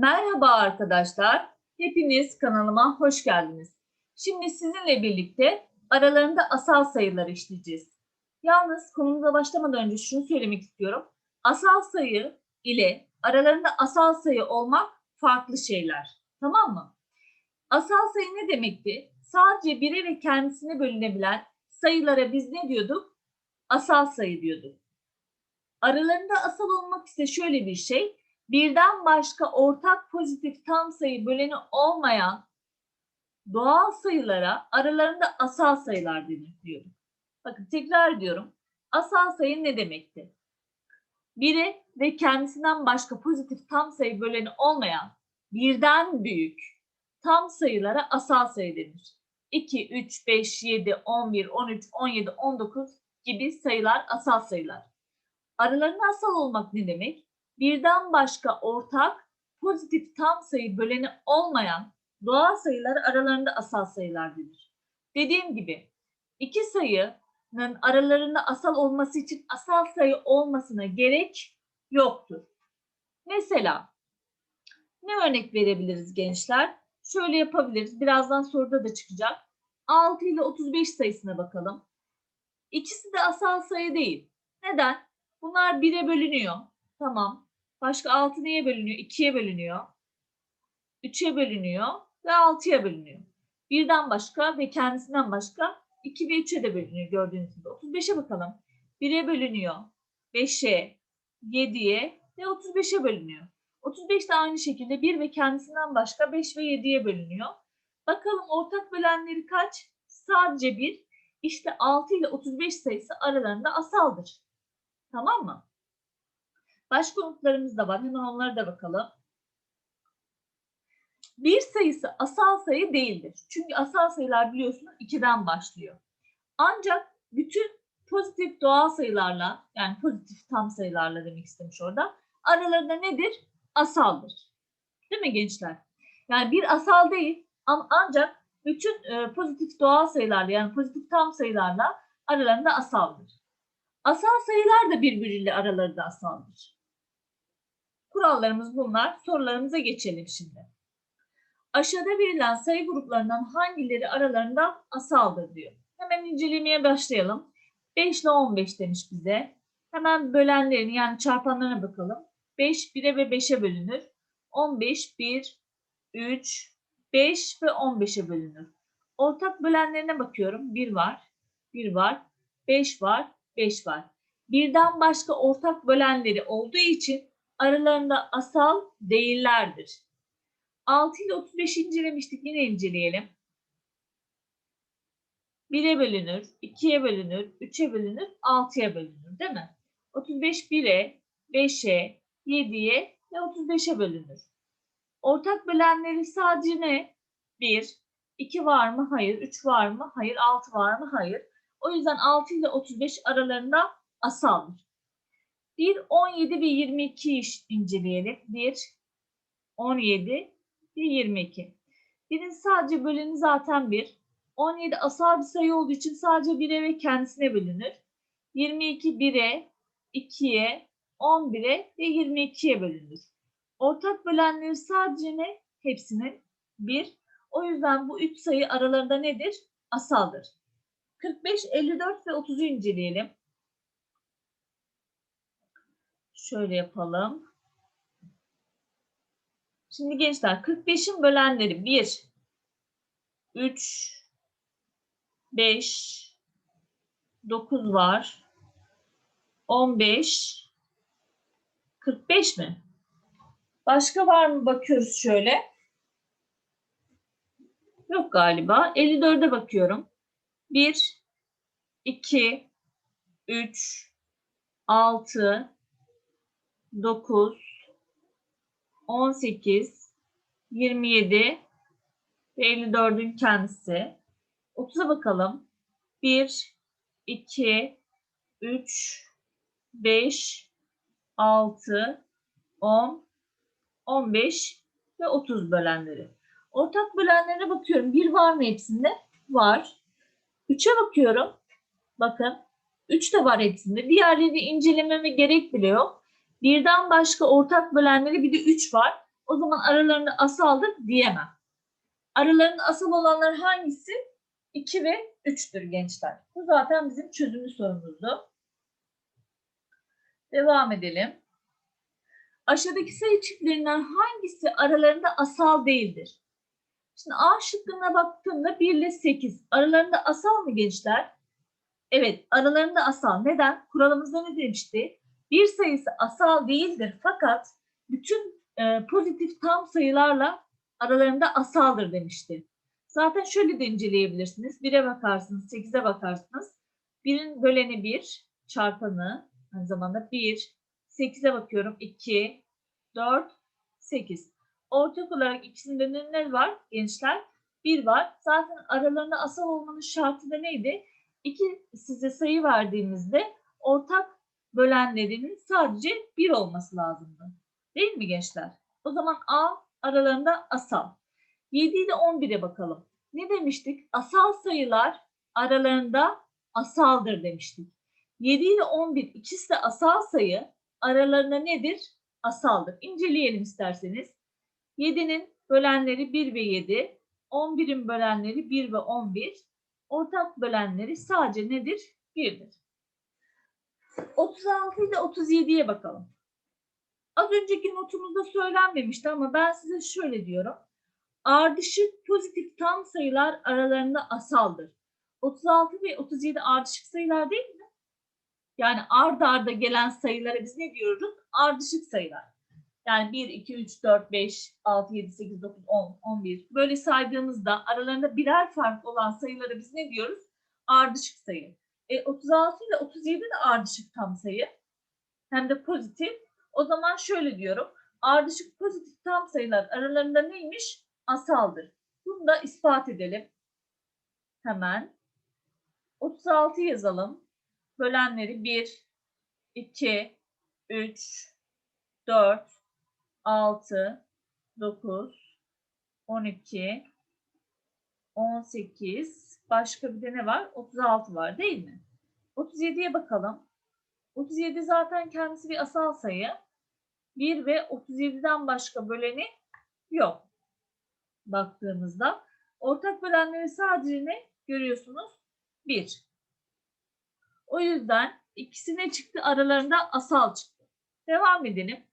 Merhaba arkadaşlar. Hepiniz kanalıma hoş geldiniz. Şimdi sizinle birlikte aralarında asal sayıları işleyeceğiz. Yalnız konumuza başlamadan önce şunu söylemek istiyorum. Asal sayı ile aralarında asal sayı olmak farklı şeyler. Tamam mı? Asal sayı ne demekti? Sadece bire ve kendisine bölünebilen sayılara biz ne diyorduk? Asal sayı diyorduk. Aralarında asal olmak ise şöyle bir şey birden başka ortak pozitif tam sayı böleni olmayan doğal sayılara aralarında asal sayılar denir diyorum. Bakın tekrar ediyorum. Asal sayı ne demekti? Biri ve kendisinden başka pozitif tam sayı böleni olmayan birden büyük tam sayılara asal sayı denir. 2, 3, 5, 7, 11, 13, 17, 19 gibi sayılar asal sayılar. Aralarında asal olmak ne demek? Birden başka ortak pozitif tam sayı böleni olmayan doğal sayılar aralarında asal sayılar denir. Dediğim gibi iki sayının aralarında asal olması için asal sayı olmasına gerek yoktur. Mesela ne örnek verebiliriz gençler? Şöyle yapabiliriz. Birazdan soruda da çıkacak. 6 ile 35 sayısına bakalım. İkisi de asal sayı değil. Neden? Bunlar 1'e bölünüyor. Tamam. Başka 6 neye bölünüyor? 2'ye bölünüyor. 3'e bölünüyor ve 6'ya bölünüyor. Birden başka ve kendisinden başka 2 ve 3'e de bölünüyor gördüğünüz gibi. 35'e bakalım. 1'e bölünüyor. 5'e, 7'ye ve 35'e bölünüyor. 35 de aynı şekilde 1 ve kendisinden başka 5 ve 7'ye bölünüyor. Bakalım ortak bölenleri kaç? Sadece 1. İşte 6 ile 35 sayısı aralarında asaldır. Tamam mı? Başka unutlarımız da var. Hemen onlara da bakalım. Bir sayısı asal sayı değildir. Çünkü asal sayılar biliyorsunuz 2'den başlıyor. Ancak bütün pozitif doğal sayılarla yani pozitif tam sayılarla demek istemiş orada aralarında nedir? Asaldır. Değil mi gençler? Yani bir asal değil ama ancak bütün e, pozitif doğal sayılarla yani pozitif tam sayılarla aralarında asaldır. Asal sayılar da birbiriyle aralarında asaldır. Kurallarımız bunlar. Sorularımıza geçelim şimdi. Aşağıda verilen sayı gruplarından hangileri aralarında asaldır diyor. Hemen incelemeye başlayalım. 5 ile 15 demiş bize. Hemen bölenlerini yani çarpanlarına bakalım. 5 1'e ve 5'e bölünür. 15 1 3 5 ve 15'e bölünür. Ortak bölenlerine bakıyorum. 1 var, 1 var, 5 var, 5 var. Birden başka ortak bölenleri olduğu için aralarında asal değillerdir. 6 ile 35 incelemiştik. Yine inceleyelim. 1'e bölünür, 2'ye bölünür, 3'e bölünür, 6'ya bölünür değil mi? 35 1'e, 5'e, 7'ye ve 35'e bölünür. Ortak bölenleri sadece ne? 1, 2 var mı? Hayır. 3 var mı? Hayır. 6 var mı? Hayır. O yüzden 6 ile 35 aralarında asaldır. 1, 17 ve 22 iş inceleyelim. 1, 17 ve 22. Birin sadece böleni zaten 1. 17 asal bir sayı olduğu için sadece 1'e ve kendisine bölünür. 22 1'e, 2'ye, 11'e ve 22'ye bölünür. Ortak bölenleri sadece ne? Hepsinin 1. O yüzden bu 3 sayı aralarında nedir? Asaldır. 45, 54 ve 30'u inceleyelim. Şöyle yapalım. Şimdi gençler 45'in bölenleri 1, 3, 5, 9 var. 15, 45 mi? Başka var mı bakıyoruz şöyle. Yok galiba. 54'e bakıyorum. 1, 2, 3, 6, 9, 18, 27 ve 54'ün kendisi. 30'a bakalım. 1, 2, 3, 5, 6, 10, 15 ve 30 bölenleri. Ortak bölenlerine bakıyorum. Bir var mı hepsinde? Var. 3'e bakıyorum. Bakın. 3 de var hepsinde. Diğerlerini incelememe gerek bile yok. Birden başka ortak bölenleri bir de 3 var. O zaman aralarında asaldır diyemem. Aralarında asal olanlar hangisi? 2 ve 3'tür gençler. Bu zaten bizim çözümlü sorumuzdu. Devam edelim. Aşağıdaki sayı çiftlerinden hangisi aralarında asal değildir? Şimdi A şıkkına baktığımda 1 ile 8. Aralarında asal mı gençler? Evet, aralarında asal. Neden? Kuralımızda ne demişti? Bir sayısı asal değildir fakat bütün e, pozitif tam sayılarla aralarında asaldır demişti. Zaten şöyle de inceleyebilirsiniz. 1'e bakarsınız, 8'e bakarsınız. 1'in böleni 1, çarpanı aynı zamanda 1, 8'e bakıyorum 2, 4, 8. Ortak olarak ikisinde ne- ne var gençler? 1 var. Zaten aralarında asal olmanın şartı da neydi? 2 size sayı verdiğimizde ortak bölenlerinin sadece 1 olması lazımdı. Değil mi gençler? O zaman A aralarında asal. 7 ile 11'e bakalım. Ne demiştik? Asal sayılar aralarında asaldır demiştik. 7 ile 11 ikisi de asal sayı aralarında nedir? Asaldır. İnceleyelim isterseniz. 7'nin bölenleri 1 ve 7, 11'in bölenleri 1 ve 11, ortak bölenleri sadece nedir? 1'dir. 36 ile 37'ye bakalım. Az önceki notumuzda söylenmemişti ama ben size şöyle diyorum. Ardışık pozitif tam sayılar aralarında asaldır. 36 ve 37 ardışık sayılar değil mi? Yani ard arda gelen sayılara biz ne diyoruz? Ardışık sayılar. Yani 1, 2, 3, 4, 5, 6, 7, 8, 9, 10, 11 böyle saydığımızda aralarında birer fark olan sayılara biz ne diyoruz? Ardışık sayı. E, 36 ile 37 de ardışık tam sayı. Hem de pozitif. O zaman şöyle diyorum. Ardışık pozitif tam sayılar aralarında neymiş? Asaldır. Bunu da ispat edelim. Hemen. 36 yazalım. Bölenleri 1, 2, 3, 4, 6, 9, 12, 18, başka bir de ne var? 36 var değil mi? 37'ye bakalım. 37 zaten kendisi bir asal sayı. 1 ve 37'den başka böleni yok. Baktığımızda. Ortak bölenleri sadece ne görüyorsunuz? 1. O yüzden ikisi ne çıktı? Aralarında asal çıktı. Devam edelim.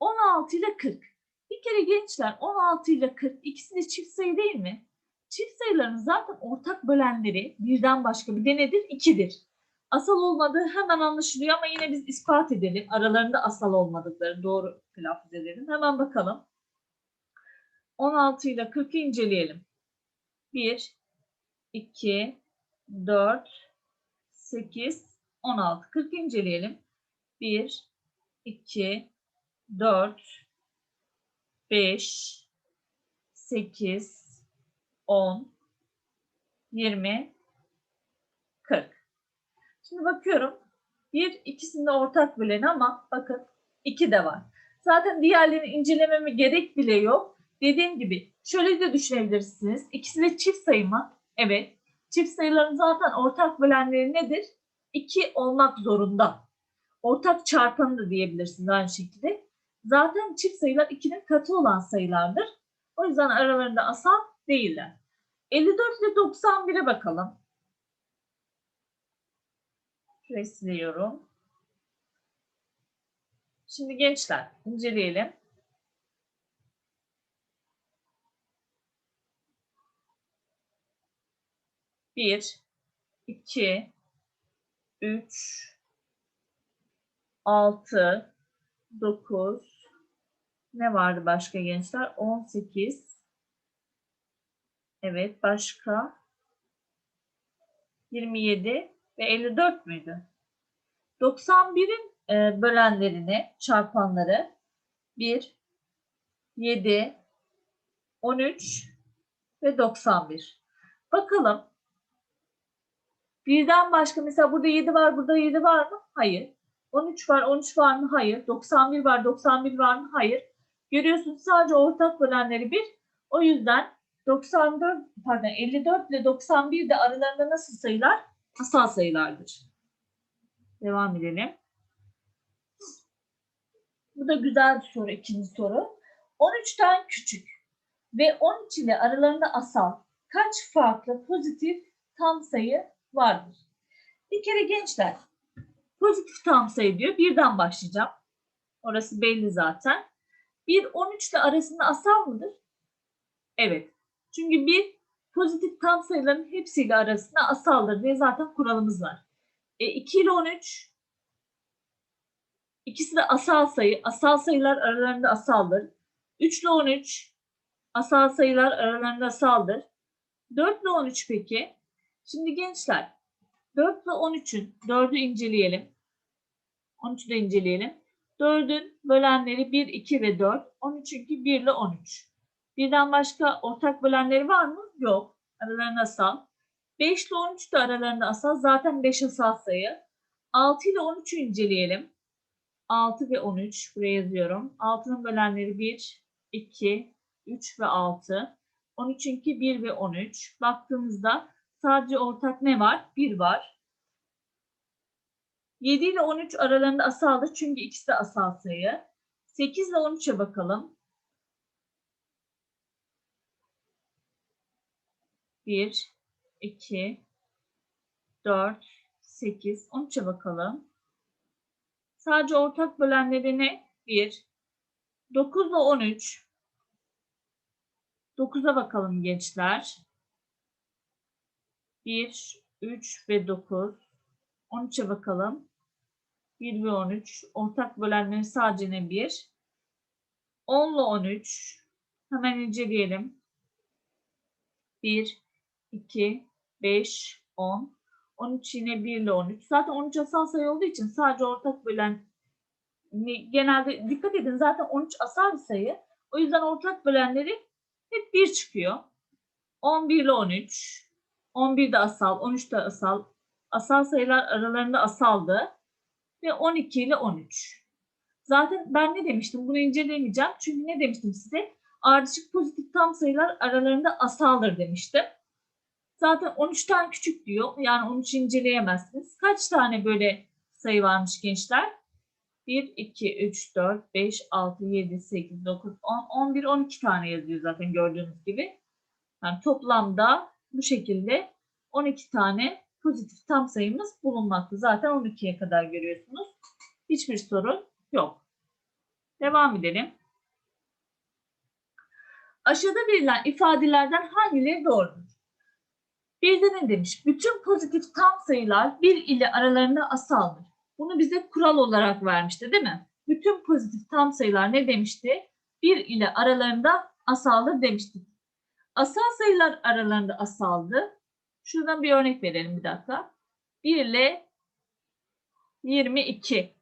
16 ile 40. Bir kere gençler 16 ile 40 ikisi de çift sayı değil mi? Çift sayıların zaten ortak bölenleri birden başka bir de nedir? 2'dir. Asal olmadığı hemen anlaşılıyor ama yine biz ispat edelim. Aralarında asal olmadıkları doğru telaffuz edelim. Hemen bakalım. 16 ile 40'ı inceleyelim. 1, 2, 4, 8, 16. 40 inceleyelim. 1, 2, 4, 5, 8, 10, 20, 40. Şimdi bakıyorum. Bir ikisinde ortak böleni ama bakın iki de var. Zaten diğerlerini incelememe gerek bile yok. Dediğim gibi şöyle de düşünebilirsiniz. İkisi de çift sayı mı? Evet. Çift sayıların zaten ortak bölenleri nedir? 2 olmak zorunda. Ortak çarpanı da diyebilirsiniz aynı şekilde. Zaten çift sayılar 2'nin katı olan sayılardır. O yüzden aralarında asal değiller. 54 ile 91'e bakalım. Şurayı. Şimdi gençler inceleyelim. Bir, iki, üç, altı, dokuz, ne vardı başka gençler? On sekiz. Evet başka? 27 ve 54 müydü? 91'in e, bölenlerini, çarpanları 1, 7, 13 ve 91. Bakalım. Birden başka mesela burada 7 var, burada 7 var mı? Hayır. 13 var, 13 var mı? Hayır. 91 var, 91 var mı? Hayır. Görüyorsunuz sadece ortak bölenleri 1. O yüzden 94 pardon 54 ile 91 de aralarında nasıl sayılar? Asal sayılardır. Devam edelim. Bu da güzel bir soru, ikinci soru. 13'ten küçük ve 13 ile aralarında asal kaç farklı pozitif tam sayı vardır? Bir kere gençler pozitif tam sayı diyor. Birden başlayacağım. Orası belli zaten. 1 13 ile arasında asal mıdır? Evet. Çünkü bir pozitif tam sayıların hepsiyle arasında asaldır diye zaten kuralımız var. E, 2 ile 13 ikisi de asal sayı. Asal sayılar aralarında asaldır. 3 ile 13 asal sayılar aralarında asaldır. 4 ile 13 peki? Şimdi gençler 4 ile 13'ün 4'ü inceleyelim. 13'ü de inceleyelim. 4'ün bölenleri 1, 2 ve 4. 13'ünki 1 ile 13. Birden başka ortak bölenleri var mı? Yok. Aralarında asal. 5 ile 13 de aralarında asal. Zaten 5 asal sayı. 6 ile 13'ü inceleyelim. 6 ve 13 buraya yazıyorum. 6'nın bölenleri 1, 2, 3 ve 6. 13'ünki 1 ve 13. Baktığımızda sadece ortak ne var? 1 var. 7 ile 13 aralarında asaldır çünkü ikisi de asal sayı. 8 ile 13'e bakalım. 1, 2, 4, 8, 13'e bakalım. Sadece ortak bölenleri ne? 1, 9 ile 13. 9'a bakalım gençler. 1, 3 ve 9. 13'e bakalım. 1 ve 13. Ortak bölenleri sadece ne 1. 10 ile 13. Hemen inceleyelim. 1, 2, 5, 10. 13 yine 1 ile 13. Zaten 13 asal sayı olduğu için sadece ortak bölen genelde dikkat edin zaten 13 asal bir sayı. O yüzden ortak bölenleri hep 1 çıkıyor. 11 ile 13. 11 de asal, 13 de asal. Asal sayılar aralarında asaldı. Ve 12 ile 13. Zaten ben ne demiştim? Bunu inceleyemeyeceğim. Çünkü ne demiştim size? Ardışık pozitif tam sayılar aralarında asaldır demiştim. Zaten 13'ten küçük diyor. Yani 13 inceleyemezsiniz. Kaç tane böyle sayı varmış gençler? 1, 2, 3, 4, 5, 6, 7, 8, 9, 10, 11, 12 tane yazıyor zaten gördüğünüz gibi. Yani toplamda bu şekilde 12 tane pozitif tam sayımız bulunmakta. Zaten 12'ye kadar görüyorsunuz. Hiçbir sorun yok. Devam edelim. Aşağıda verilen ifadelerden hangileri doğrudur? Bir de ne demiş? Bütün pozitif tam sayılar bir ile aralarında asaldır. Bunu bize kural olarak vermişti değil mi? Bütün pozitif tam sayılar ne demişti? Bir ile aralarında asaldır demiştik. Asal sayılar aralarında asaldı. Şuradan bir örnek verelim bir dakika. 1 ile 22.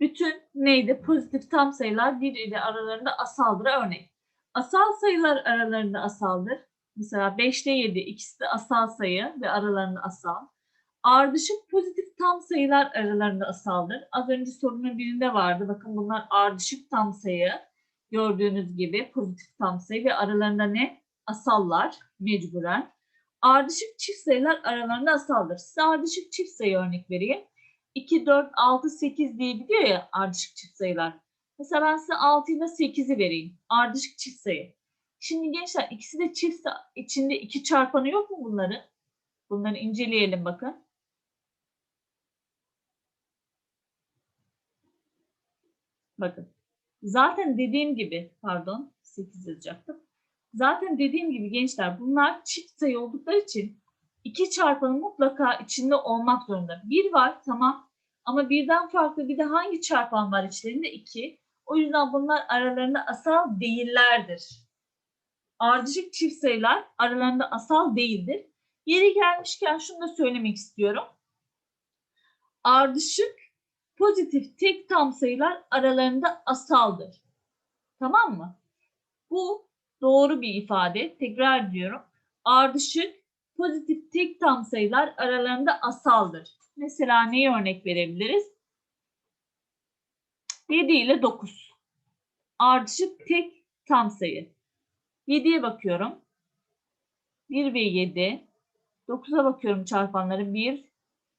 Bütün neydi? Pozitif tam sayılar 1 ile aralarında asaldır örnek. Asal sayılar aralarında asaldır. Mesela 5 ile 7 ikisi de asal sayı ve aralarında asal. Ardışık pozitif tam sayılar aralarında asaldır. Az önce sorunun birinde vardı. Bakın bunlar ardışık tam sayı. Gördüğünüz gibi pozitif tam sayı ve aralarında ne? Asallar mecburen. Ardışık çift sayılar aralarında asaldır. Size ardışık çift sayı örnek vereyim. 2, 4, 6, 8 diye gidiyor ya ardışık çift sayılar. Mesela ben size 6 ile 8'i vereyim. Ardışık çift sayı. Şimdi gençler ikisi de çift içinde iki çarpanı yok mu bunların? Bunları inceleyelim bakın. Bakın. Zaten dediğim gibi pardon 8 yazacaktım. Zaten dediğim gibi gençler bunlar çift sayı oldukları için iki çarpanı mutlaka içinde olmak zorunda. Bir var tamam ama birden farklı bir de hangi çarpan var içlerinde? iki. O yüzden bunlar aralarında asal değillerdir. Ardışık çift sayılar aralarında asal değildir. Yeri gelmişken şunu da söylemek istiyorum. Ardışık pozitif tek tam sayılar aralarında asaldır. Tamam mı? Bu doğru bir ifade. Tekrar diyorum. Ardışık pozitif tek tam sayılar aralarında asaldır. Mesela neyi örnek verebiliriz? 7 ile 9. Ardışık tek tam sayı. 7'ye bakıyorum. 1 ve 7. 9'a bakıyorum çarpanları. 1,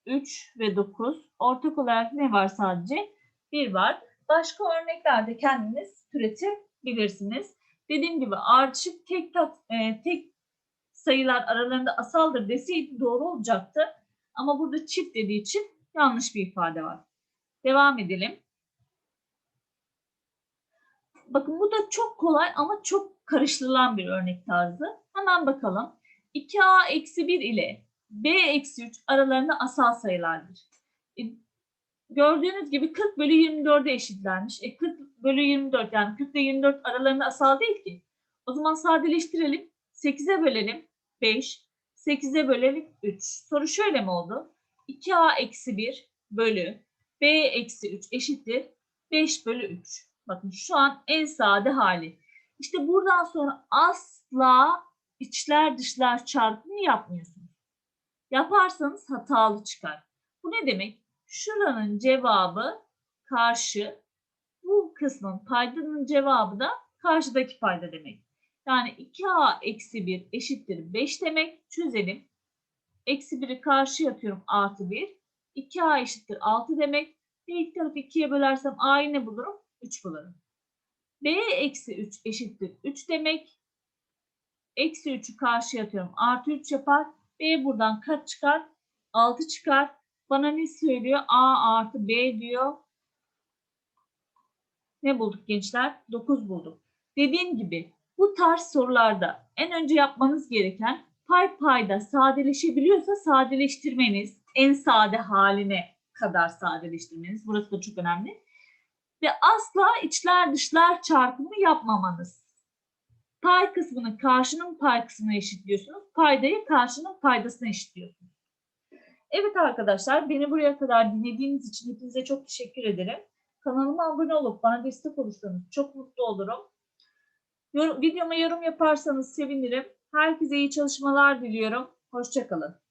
3 ve 9. Ortak olarak ne var sadece? 1 var. Başka örneklerde kendiniz türetebilirsiniz bilirsiniz. Dediğim gibi ardışık tek tat, e, tek sayılar aralarında asaldır deseydi doğru olacaktı. Ama burada çift dediği için yanlış bir ifade var. Devam edelim. Bakın bu da çok kolay ama çok karıştırılan bir örnek tarzı. Hemen bakalım. 2a eksi 1 ile b eksi 3 aralarında asal sayılardır. E, gördüğünüz gibi 40 bölü 24'e eşitlenmiş. E 40 bölü 24 yani 40 ile 24 aralarında asal değil ki. O zaman sadeleştirelim. 8'e bölelim 5. 8'e bölelim 3. Soru şöyle mi oldu? 2a eksi 1 bölü b eksi 3 eşittir 5 bölü 3. Bakın şu an en sade hali. İşte buradan sonra asla içler dışlar çarpımı yapmıyorsunuz. Yaparsanız hatalı çıkar. Bu ne demek? Şuranın cevabı karşı, bu kısmın paydanın cevabı da karşıdaki payda demek. Yani 2a eksi 1 eşittir 5 demek. Çözelim. Eksi 1'i karşıya atıyorum artı 1. 2a eşittir 6 demek. Bir iki tarafı 2'ye bölersem a'yı ne bulurum? 3 bulurum. B eksi 3 eşittir 3 demek. Eksi 3'ü karşıya atıyorum. Artı 3 yapar. B buradan kaç çıkar? 6 çıkar. Bana ne söylüyor? A artı B diyor. Ne bulduk gençler? 9 bulduk. Dediğim gibi bu tarz sorularda en önce yapmanız gereken pay payda sadeleşebiliyorsa sadeleştirmeniz, en sade haline kadar sadeleştirmeniz. Burası da çok önemli. Ve asla içler dışlar çarpımı yapmamanız. Pay kısmını karşının pay kısmına eşitliyorsunuz. Paydayı karşının paydasına eşitliyorsunuz. Evet arkadaşlar beni buraya kadar dinlediğiniz için hepinize çok teşekkür ederim. Kanalıma abone olup bana destek olursanız çok mutlu olurum. Yor videoma yorum yaparsanız sevinirim. Herkese iyi çalışmalar diliyorum. Hoşçakalın.